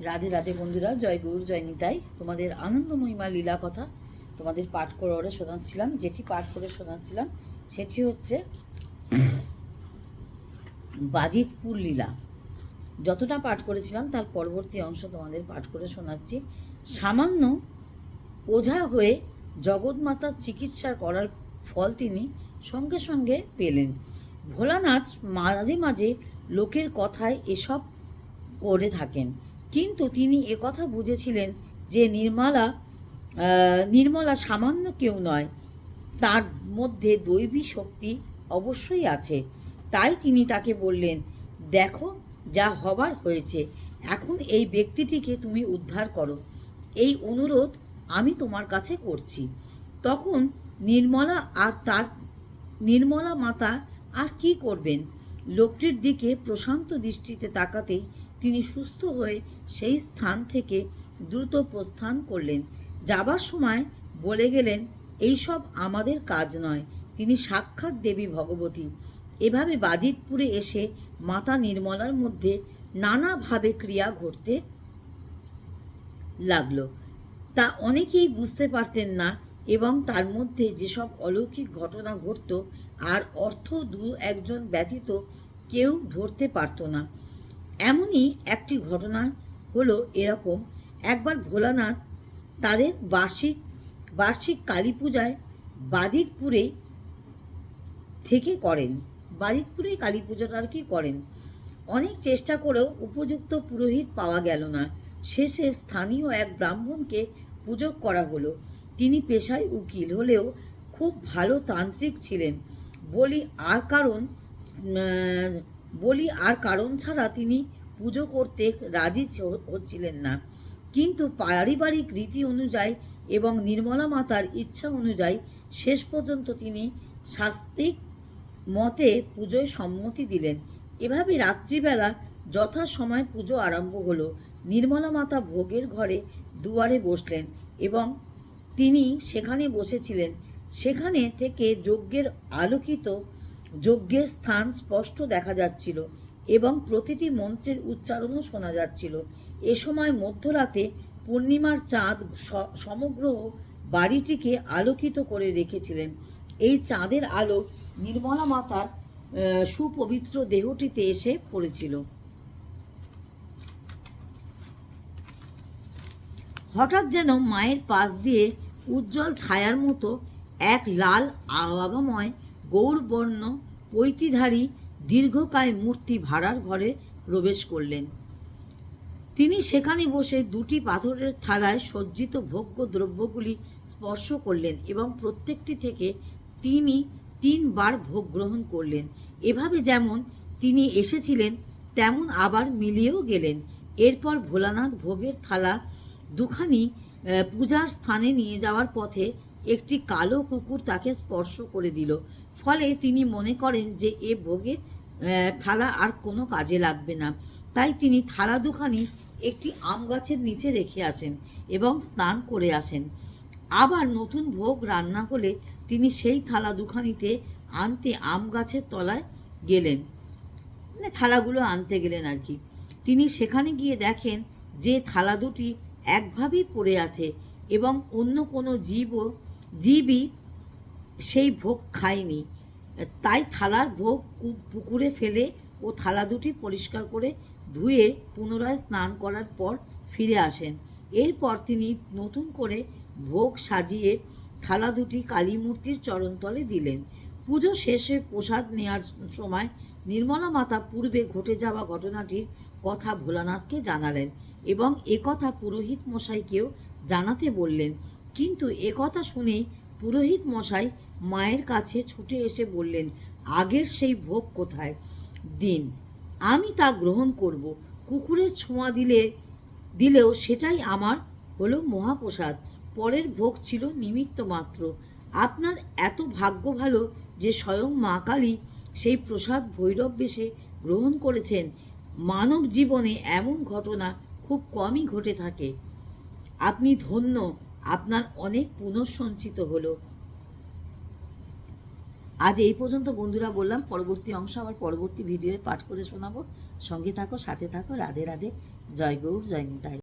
রাধে রাধে বন্ধুরা, জয় গুরু, জয় নিতাই। তোমাদের আনন্দময়ীমা লীলা কথা তোমাদের পাঠ করে শোনাচ্ছিলাম। যেটি পাঠ করে শোনাচ্ছিলাম, সেটি হচ্ছে বাজিতপুর লীলা। যতটা পাঠ করেছিলাম, তার পরবর্তী অংশ তোমাদের পাঠ করে শোনাচ্ছি। সামান্য ওঝা হয়ে জগৎমাতার চিকিৎসা করার ফল তিনি সঙ্গে সঙ্গে পেলেন। ভোলানাথ মাঝে মাঝে লোকের কথায় এসব করে থাকেন। কিন্তু তিনি একথা বুঝেছিলেন যে নির্মলা নির্মলা সামান্য কেউ নয়, তার মধ্যে দৈবী শক্তি অবশ্যই আছে। তাই তিনি তাকে বললেন, দেখো যা হবার হয়েছে, এখন এই ব্যক্তিটিকে তুমি উদ্ধার করো। এই অনুরোধ আমি তোমার কাছে করছি। তখন নির্মলা আর তার, নির্মলা মাতা আর কি করবেন? লোকটির দিকে প্রশান্ত দৃষ্টিতে তাকাতেই তিনি সুস্থ হয়ে সেই স্থান থেকে দ্রুত প্রস্থান করলেন। যাবার সময় বলে গেলেন, এইসব আমাদের কাজ নয়। তিনি সাক্ষাৎ দেবী ভগবতী। এভাবে বাজিতপুরে এসে মাতা নির্মলার মধ্যে নানাভাবে ক্রিয়া ঘটতে লাগল। তা অনেকেই বুঝতে পারতেন না এবং তার মধ্যে যেসব অলৌকিক ঘটনা ঘটত, আর অর্থ দু একজন ব্যতীত কেউ ধরতে পারতো না। এমনই একটি ঘটনা হলো এরকম। একবার ভোলানাথ তাদের বার্ষিক বার্ষিক কালী পূজায় বাজিতপুরে থেকে করেন। বাজিতপুরে কালী পুজোটা আর কি করেন? অনেক চেষ্টা করেও উপযুক্ত পুরোহিত পাওয়া গেল না। শেষে স্থানীয় এক ব্রাহ্মণকে পুজো করা হলো। তিনি পেশায় উকিল হলেও খুব ভালো তান্ত্রিক ছিলেন। বলি আর কারণ বলি আর কারণ ছাড়া তিনি পুজো করতে রাজি হচ্ছিলেন না। কিন্তু পারিবারিক রীতি অনুযায়ী এবং নির্মলা মাতার ইচ্ছা অনুযায়ী শেষ পর্যন্ত তিনি শাস্তিক মতে পুজোয় সম্মতি দিলেন। এভাবে রাত্রিবেলা যথাসময় পুজো আরম্ভ হলো। নির্মলা মাতা ভোগের ঘরে দুয়ারে বসলেন এবং তিনি সেখানে বসেছিলেন। সেখানে থেকে যজ্ঞের আলোকিত যজ্ঞের স্থান স্পষ্ট দেখা যাচ্ছিল এবং প্রতিটি মন্ত্রের উচ্চারণও শোনা যাচ্ছিল। এ সময় মধ্যরাতে পূর্ণিমার চাঁদ সমগ্র বাড়িটিকে আলোকিত করে রেখেছিলেন। এই চাঁদের আলো নির্মলা মাতার সুপবিত্র দেহটিতে এসে পড়েছিল। হঠাৎ যেন মায়ের পাশ দিয়ে উজ্জ্বল ছায়ার মতো এক লাল আবাময় গৌরবর্ণ পৈতিধারী দীর্ঘকায় মূর্তি ভাড়ার ঘরে প্রবেশ করলেন। তিনি সেখানে বসে দুটি পাথরের থালায় সজ্জিত ভোগ্য দ্রব্যগুলি স্পর্শ করলেন এবং প্রত্যেকটি থেকে তিনি তিনবার ভোগ গ্রহণ করলেন। এভাবে যেমন তিনি এসেছিলেন, তেমন আবার মিলিয়েও গেলেন। এরপর ভোলানাথ ভোগের থালা দুখানি পূজার স্থানে নিয়ে যাওয়ার পথে একটি কালো কুকুর তাকে স্পর্শ করে দিল। ফলে তিনি মনে করেন যে এ ভোগে থালা আর কোনো কাজে লাগবে না। তাই তিনি থালা দুখানি একটি আম গাছের নিচে রেখে আসেন এবং স্নান করে আসেন। আবার নতুন ভোগ রান্না হলে তিনি সেই থালা দুখানিতে আনতে আম গাছের তলায় গেলেন। মানে থালাগুলো আনতে গেলেন আর কি। তিনি সেখানে গিয়ে দেখেন যে থালা দুটি একভাবেই পড়ে আছে এবং অন্য কোনো জীবও, জীবই সেই ভোগ খায়নি। তাই থালার ভোগ পুকুরে ফেলে ও থালা দুটি পরিষ্কার করে ধুয়ে পুনরায় স্নান করার পর ফিরে আসেন। এরপর তিনি নতুন করে ভোগ সাজিয়ে থালা দুটি কালী মূর্তির চরণতলে দিলেন। পুজো শেষে প্রসাদ নেওয়ার সময় নির্মলা মাতা পূর্বে ঘটে যাওয়া ঘটনাটির কথা ভোলানাথকে জানালেন এবং একথা পুরোহিত মশাইকেও জানাতে বললেন। কিন্তু একথা শুনেই পুরোহিত মশাই মায়ের কাছে ছুটে এসে বললেন, আগের সেই ভোগ কোথায়? দিন। আমি তা গ্রহণ করব। কুকুরের ছোঁয়া দিলে, দিলেও সেটাই আমার হলো মহাপ্রসাদ। পরের ভোগ ছিল নিমিত্ত মাত্র। আপনার এত ভাগ্য ভালো যে স্বয়ং মা কালী সেই প্রসাদ ভৈরব বেশে গ্রহণ করেছেন। মানব জীবনে এমন ঘটনা খুব কমই ঘটে থাকে। আপনি ধন্য আপনার অনেক পুনঃসঞ্চিত হলো। আজ এই পর্যন্ত বন্ধুরা বললাম, পরবর্তী অংশ আবার পরবর্তী ভিডিওয়ে পাঠ করে শোনাবো। সঙ্গে থাকো, সাথে থাকো, রাধে রাধে। জয় গৌর, জয় নিতাই।